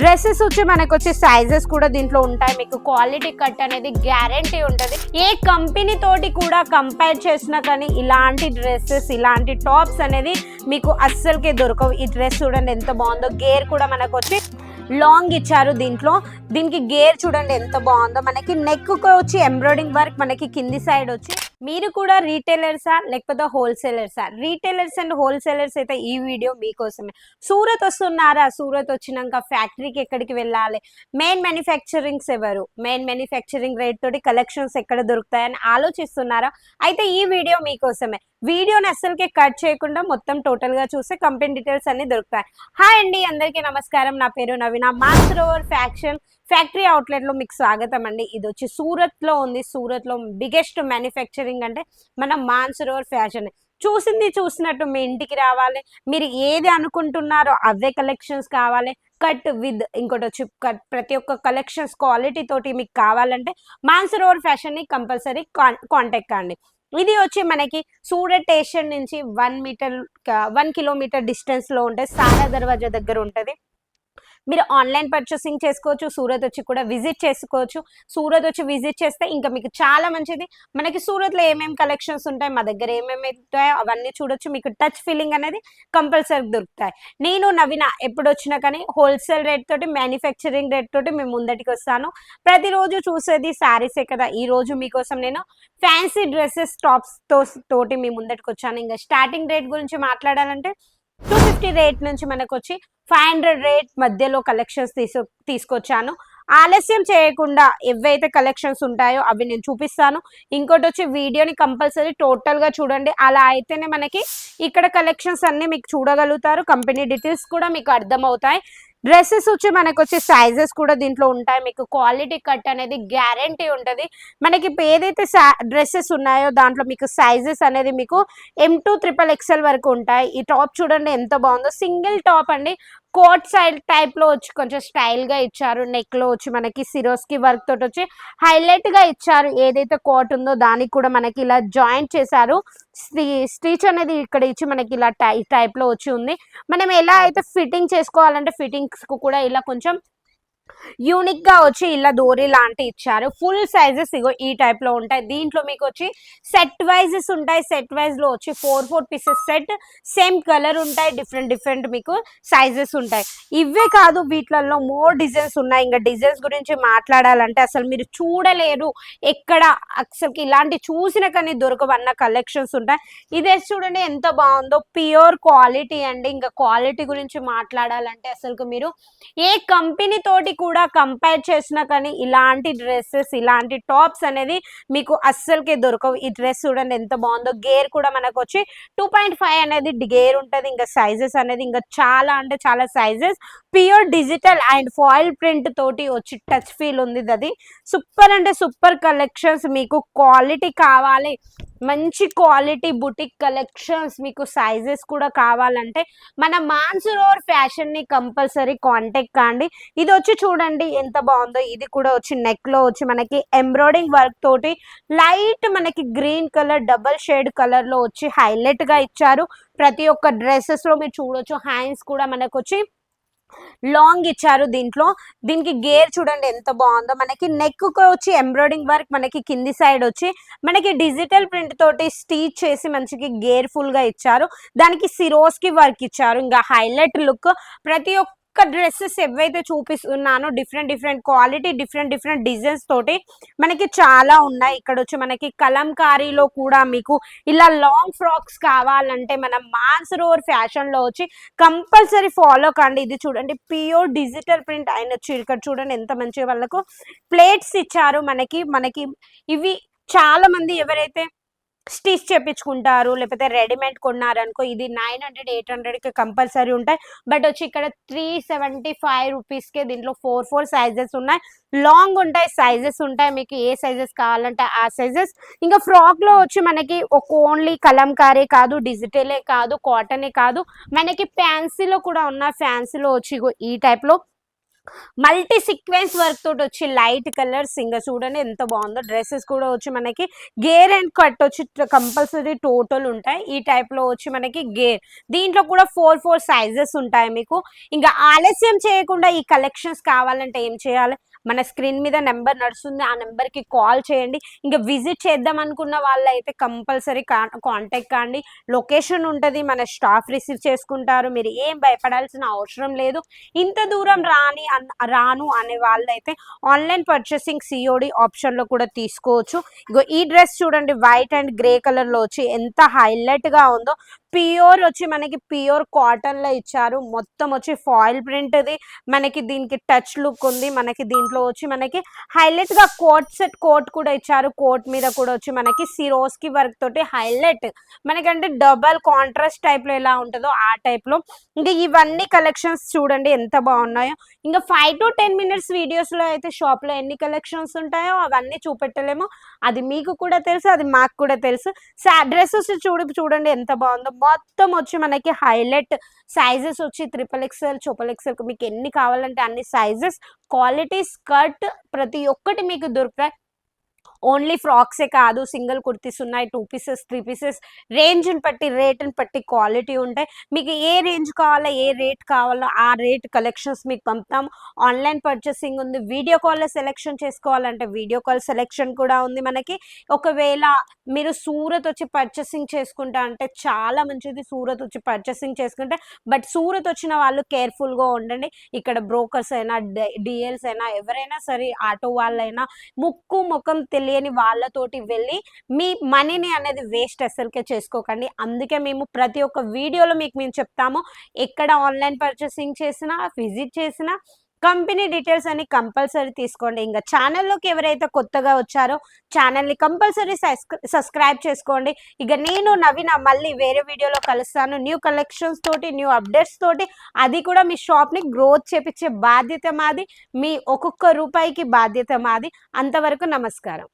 Dresses వచ్చి మనకు వచ్చి సైజెస్ కూడా దీంట్లో ఉంటాయి. మీకు క్వాలిటీ కట్ అనేది గ్యారంటీ ఉంటుంది. ఏ కంపెనీ తోటి కూడా కంపేర్ చేసినా కానీ ఇలాంటి డ్రెస్సెస్ ఇలాంటి టాప్స్ అనేది మీకు అస్సలకే దొరకవు. ఈ డ్రెస్ చూడండి ఎంత బాగుందో. గేర్ కూడా మనకు వచ్చి లాంగ్ ఇచ్చారు దీంట్లో. దీనికి గేర్ చూడండి ఎంత బాగుందో. మనకి నెక్కు వచ్చి ఎంబ్రాయిడింగ్ వర్క్ మనకి కింది సైడ్ వచ్చి మీరు కూడా రీటైలర్సా లేకపోతే హోల్సేలర్సా రీటైలర్స్ అండ్ హోల్సేలర్స్ అయితే ఈ వీడియో మీకోసమే. సూరత్ వస్తున్నారా? సూరత్ వచ్చినాక ఫ్యాక్టరీకి ఎక్కడికి వెళ్ళాలి? మెయిన్ మ్యానుఫ్యాక్చరింగ్స్ ఎవరు? మెయిన్ మ్యానుఫ్యాక్చరింగ్ రేట్ తోటి కలెక్షన్స్ ఎక్కడ దొరుకుతాయని ఆలోచిస్తున్నారా? అయితే ఈ వీడియో మీకోసమే. వీడియోని అస్సలకి కట్ చేయకుండా మొత్తం టోటల్గా చూస్తే కంపెనీ డీటెయిల్స్ అన్ని దొరుకుతాయి. హాయ్ అండి అందరికీ నమస్కారం. నా పేరు Naveena. Mass over fashion factory అవుట్లెట్లో మీకు స్వాగతం అండి. ఇది వచ్చి సూరత్లో ఉంది. సూరత్లో బిగ్గెస్ట్ మ్యానుఫ్యాక్చరింగ్ అంటే మన మాన్సరోవర్ ఫ్యాషన్. చూసింది చూసినట్టు మీ ఇంటికి రావాలి. మీరు ఏది అనుకుంటున్నారో అవే కలెక్షన్స్ కావాలి. కట్ విత్ ఇంకోటి వచ్చి కట్ ప్రతి ఒక్క కలెక్షన్స్ క్వాలిటీ తోటి మీకు కావాలంటే మాన్సరోవర్ ఫ్యాషన్ని కంపల్సరీ కాంటాక్ట్ కాండి ఇది వచ్చి మనకి సూరత్ స్టేషన్ నుంచి వన్ మీటర్ వన్ కిలోమీటర్ డిస్టెన్స్లో ఉంటే సారా దర్వాజా దగ్గర ఉంటుంది. మీరు ఆన్లైన్ పర్చేసింగ్ చేసుకోవచ్చు సూరత్ వచ్చి కూడా విజిట్ చేసుకోవచ్చు. సూరత్ వచ్చి విజిట్ చేస్తే ఇంకా మీకు చాలా మంచిది. మనకి సూరత్లో ఏమేమి కలెక్షన్స్ ఉంటాయి మా దగ్గర ఏమేమి ఉంటాయో అవన్నీ చూడొచ్చు. మీకు టచ్ ఫీలింగ్ అనేది కంపల్సరీ దొరుకుతాయి. నేను నవీన ఎప్పుడు వచ్చినా కానీ హోల్సేల్ రేట్ తోటి మ్యానుఫ్యాక్చరింగ్ రేట్ తోటి మేము ముందటికి వస్తాను. ప్రతిరోజు చూసేది శారీసే కదా. ఈ రోజు మీకోసం నేను ఫ్యాన్సీ డ్రెస్సెస్ టాప్స్తో తోటి మీ ముందటికి వచ్చాను. ఇంకా స్టార్టింగ్ రేట్ గురించి మాట్లాడాలంటే టూ ఫిఫ్టీ రేట్ నుంచి మనకు వచ్చి ఫైవ్ హండ్రెడ్ రేట్ మధ్యలో కలెక్షన్స్ తీసు తీసుకొచ్చాను. ఆలస్యం చేయకుండా ఏవైతే కలెక్షన్స్ ఉంటాయో అవి నేను చూపిస్తాను. ఇంకోటి వచ్చి వీడియోని కంపల్సరీ టోటల్గా చూడండి. అలా అయితేనే మనకి ఇక్కడ కలెక్షన్స్ అన్ని మీకు చూడగలుగుతారు. కంపెనీ డీటెయిల్స్ కూడా మీకు అర్థమవుతాయి. డ్రెస్సెస్ వచ్చి మనకు వచ్చి సైజెస్ కూడా దీంట్లో ఉంటాయి. మీకు క్వాలిటీ కట్ అనేది గ్యారంటీ ఉంటుంది. మనకి ఇప్పుడు ఏదైతే డ్రెస్సెస్ ఉన్నాయో దాంట్లో మీకు సైజెస్ అనేది మీకు ఎం టూ ట్రిపుల్ ఎక్స్ఎల్ వరకు ఉంటాయి. ఈ టాప్ చూడండి ఎంత బాగుందో. సింగిల్ టాప్ అండి. కోట్ సైడ్ టైప్లో వచ్చి కొంచెం స్టైల్గా ఇచ్చారు. నెక్లో వచ్చి మనకి సిరోస్కి వర్క్ తోటి వచ్చి హైలైట్గా ఇచ్చారు. ఏదైతే కోట్ ఉందో దానికి కూడా మనకి ఇలా జాయింట్ చేశారు. స్టిచ్ అనేది ఇక్కడ ఇచ్చి మనకి ఇలా టై టైప్లో వచ్చి ఉంది. మనం ఎలా అయితే ఫిట్టింగ్ చేసుకోవాలంటే ఫిట్టింగ్స్కు కూడా ఇలా కొంచెం యూనిక్గా వచ్చి ఇలా దోరి లాంటి ఇచ్చారు. ఫుల్ సైజెస్ ఇగో ఈ టైప్లో ఉంటాయి. దీంట్లో మీకు వచ్చి సెట్ వైజెస్ ఉంటాయి. సెట్ వైజ్లో వచ్చి four four pieces set. Same colour ఉంటాయి. డిఫరెంట్ డిఫరెంట్ మీకు సైజెస్ ఉంటాయి. ఇవే కాదు వీటిలలో మోర్ డిజైన్స్ ఉన్నాయి. ఇంకా డిజైన్స్ గురించి మాట్లాడాలంటే అసలు మీరు చూడలేరు. ఎక్కడ అసలుకి ఇలాంటి చూసిన కానీ దొరకవన్న కలెక్షన్స్ ఉంటాయి. ఇదే చూడండి ఎంత బాగుందో. ప్యూర్ క్వాలిటీ అండి. ఇంకా క్వాలిటీ గురించి మాట్లాడాలంటే అసలు మీరు ఏ కంపెనీ తోటి కూడా కూడా కంపేర్ చేసినా కానీ ఇలాంటి డ్రెస్సెస్ ఇలాంటి టాప్స్ అనేది మీకు అస్సలకే దొరకవు. ఈ డ్రెస్ చూడండి ఎంత బాగుందో. గేర్ కూడా మనకు వచ్చి టూ పాయింట్ ఫైవ్ అనేది గేర్ ఉంటుంది. ఇంకా సైజెస్ అనేది ఇంకా చాలా అంటే చాలా sizes pure digital and foil print తోటి వచ్చి టచ్ ఫీల్ ఉంది అది. సూపర్ అంటే సూపర్ కలెక్షన్స్ మీకు క్వాలిటీ కావాలి. మంచి క్వాలిటీ బుటిక్ కలెక్షన్స్ మీకు సైజెస్ కూడా కావాలంటే మన మాన్సరోర్ ఫ్యాషన్ని కంపల్సరీ కాంటాక్ట్ కాండి. ఇది వచ్చి చూడండి చూడండి ఎంత బాగుందో. ఇది కూడా వచ్చి నెక్లో వచ్చి మనకి ఎంబ్రాయిడింగ్ వర్క్ తోటి లైట్ మనకి గ్రీన్ కలర్ డబల్ షేడ్ కలర్లో వచ్చి హైలైట్గా ఇచ్చారు. ప్రతి ఒక్క డ్రెస్సెస్లో మీరు చూడొచ్చు. హ్యాండ్స్ కూడా మనకు వచ్చి లాంగ్ ఇచ్చారు దీంట్లో. దీనికి గేర్ చూడండి ఎంత బాగుందో. మనకి నెక్ వచ్చి ఎంబ్రాయిడింగ్ వర్క్ మనకి కింది సైడ్ వచ్చి మనకి డిజిటల్ ప్రింట్ తోటి స్టీచ్ చేసి మంచిగా గేర్ ఫుల్గా ఇచ్చారు. దానికి సిరోస్కి వర్క్ ఇచ్చారు. ఇంకా హైలైట్ లుక్ ప్రతి ఒక్క డ్రెస్సెస్ ఏవైతే చూపిస్తున్నానో different different quality different different designs తోటి మనకి చాలా ఉన్నాయి. ఇక్కడ వచ్చి మనకి కలంకారీలో కూడా మీకు ఇలా లాంగ్ ఫ్రాక్స్ కావాలంటే మనం మాన్సరోవర్ ఫ్యాషన్లో వచ్చి కంపల్సరీ ఫాలో కండి. ఇది చూడండి ప్యూర్ డిజిటల్ ప్రింట్ అయిన వచ్చి ఇక్కడ చూడండి ఎంత మంచి వాళ్ళకు ప్లేట్స్ ఇచ్చారు మనకి మనకి ఇవి చాలా మంది ఎవరైతే స్టిచ్ చేపించుకుంటారు లేకపోతే రెడీమేడ్ కొన్నారనుకో ఇది నైన్ హండ్రెడ్ ఎయిట్ హండ్రెడ్కి కంపల్సరీ ఉంటాయి. బట్ వచ్చి ఇక్కడ త్రీ సెవెంటీ ఫైవ్ రూపీస్కే దీంట్లో ఫోర్ ఫోర్ సైజెస్ ఉన్నాయి. లాంగ్ ఉంటాయి సైజెస్ ఉంటాయి. మీకు ఏ సైజెస్ కావాలంటే ఆ సైజెస్. ఇంకా ఫ్రాక్లో వచ్చి మనకి ఒక ఓన్లీ కలంకారే కాదు డిజిటలే కాదు కాటనే కాదు. మనకి ఫ్యాన్సీలో కూడా ఉన్న ఫ్యాన్సీలో వచ్చి ఈ టైప్లో. మల్టీ సీక్వెన్స్ వర్క్ తోటి వచ్చి లైట్ కలర్స్ ఇంకా చూడండి ఎంత బాగుందో. డ్రెస్సెస్ కూడా వచ్చి మనకి గేర్ అండ్ కట్ వచ్చి కంపల్సరీ టోటల్ ఉంటాయి. ఈ టైప్లో వచ్చి మనకి గేర్. దీంట్లో కూడా ఫోర్ ఫోర్ సైజెస్ ఉంటాయి మీకు. ఇంకా ఆలస్యం చేయకుండా ఈ కలెక్షన్స్ కావాలంటే ఏం చేయాలి? మన స్క్రీన్ మీద నెంబర్ నడుస్తుంది ఆ నెంబర్కి కాల్ చేయండి. ఇంకా విజిట్ చేద్దాం అనుకున్న వాళ్ళైతే కంపల్సరీ కంపల్సరీ కాంటాక్ట్ కాండి. లొకేషన్ ఉంటుంది మన స్టాఫ్ రిసీవ్ చేసుకుంటారు. మీరు ఏం భయపడాల్సిన అవసరం లేదు. ఇంత దూరం రాని అన్- రాను అనే వాళ్ళైతే ఆన్లైన్ పర్చేసింగ్ సిఓడి ఆప్షన్లో కూడా తీసుకోవచ్చు. ఇగో ఈ డ్రెస్ చూడండి వైట్ అండ్ గ్రే కలర్లో వచ్చి ఎంత హైలైట్గా ఉందో. ప్యూర్ వచ్చి మనకి ప్యూర్ కాటన్లో ఇచ్చారు. మొత్తం వచ్చి ఫాయిల్ ప్రింట్ ఇది మనకి దీనికి టచ్ లుక్ ఉంది. మనకి దీంట్లో వచ్చి మనకి హైలైట్గా కోట్ సెట్ కోట్ కూడా ఇచ్చారు. కోట్ మీద కూడా వచ్చి మనకి సిరోస్కి వర్క్ తోటి హైలైట్. మనకంటే డబల్ కాంట్రాస్ట్ టైప్లో ఎలా ఉంటుందో ఆ టైప్లో. ఇంకా ఇవన్నీ కలెక్షన్స్ చూడండి ఎంత బాగున్నాయో. ఇంకా ఫైవ్ టు టెన్ మినిట్స్ వీడియోస్లో అయితే షాప్లో ఎన్ని కలెక్షన్స్ ఉంటాయో అవన్నీ చూపెట్టలేము. అది మీకు కూడా తెలుసు అది మాకు కూడా తెలుసు. అడ్రస్ చూడు చూడండి ఎంత బాగుందో. మొత్తం వచ్చి మనకి హైలైట్ సైజెస్ వచ్చి ట్రిపుల్ ఎక్స్ఎల్ ట్రిపుల్ ఎక్స్ఎల్ మీకు ఎన్ని కావాలంటే అన్ని సైజెస్. క్వాలిటీ స్కర్ట్ ప్రతి ఒక్కటి మీకు దొరుకుతాయి. ఓన్లీ ఫ్రాక్సే కాదు సింగిల్ కుర్తీస్ ఉన్నాయి టూ పీసెస్ త్రీ పీసెస్. రేంజ్ని బట్టి రేట్ని బట్టి క్వాలిటీ ఉంటాయి. మీకు ఏ రేంజ్ కావాలో ఏ రేట్ కావాలో ఆ రేట్ కలెక్షన్స్ మీకు పంపుతాం. ఆన్లైన్ పర్చేసింగ్ ఉంది. వీడియో కాల్లో సెలెక్షన్ చేసుకోవాలంటే వీడియో కాల్ సెలెక్షన్ కూడా ఉంది మనకి. ఒకవేళ మీరు సూరత్ వచ్చి పర్చేసింగ్ చేసుకుంటా అంటే చాలా మంచిది సూరత్ వచ్చి పర్చేసింగ్ చేసుకుంటే. బట్ సూరత్ వచ్చిన వాళ్ళు కేర్ఫుల్గా ఉండండి. ఇక్కడ బ్రోకర్స్ అయినా డిఎల్స్ అయినా ఎవరైనా సరే ఆటో వాళ్ళైనా ముక్కు ముఖం తెలియని వాళ్ళతోటి వెళ్ళి మీ మనీని అనేది వేస్ట్ అసలుకే చేసుకోకండి. అందుకే మేము ప్రతి ఒక్క వీడియోలో మీకు మేము చెప్తాము ఎక్కడ ఆన్లైన్ పర్చేసింగ్ చేసినా విజిట్ చేసినా కంపెనీ డీటెయిల్స్ అని కంపల్సరీ తీసుకోండి. ఇంకా ఛానల్లోకి ఎవరైతే కొత్తగా వచ్చారో ఛానల్ని కంపల్సరీ సబ్స్క్రైబ్ చేసుకోండి. ఇక నేను నవీన మళ్ళీ వేరే వీడియోలో కలుస్తాను. న్యూ కలెక్షన్స్ తోటి న్యూ అప్డేట్స్ తోటి అది కూడా మీ షాప్ని గ్రోత్ చేపించే బాధ్యత మాది. మీ ఒక్కొక్క రూపాయికి బాధ్యత మాది. అంతవరకు నమస్కారం.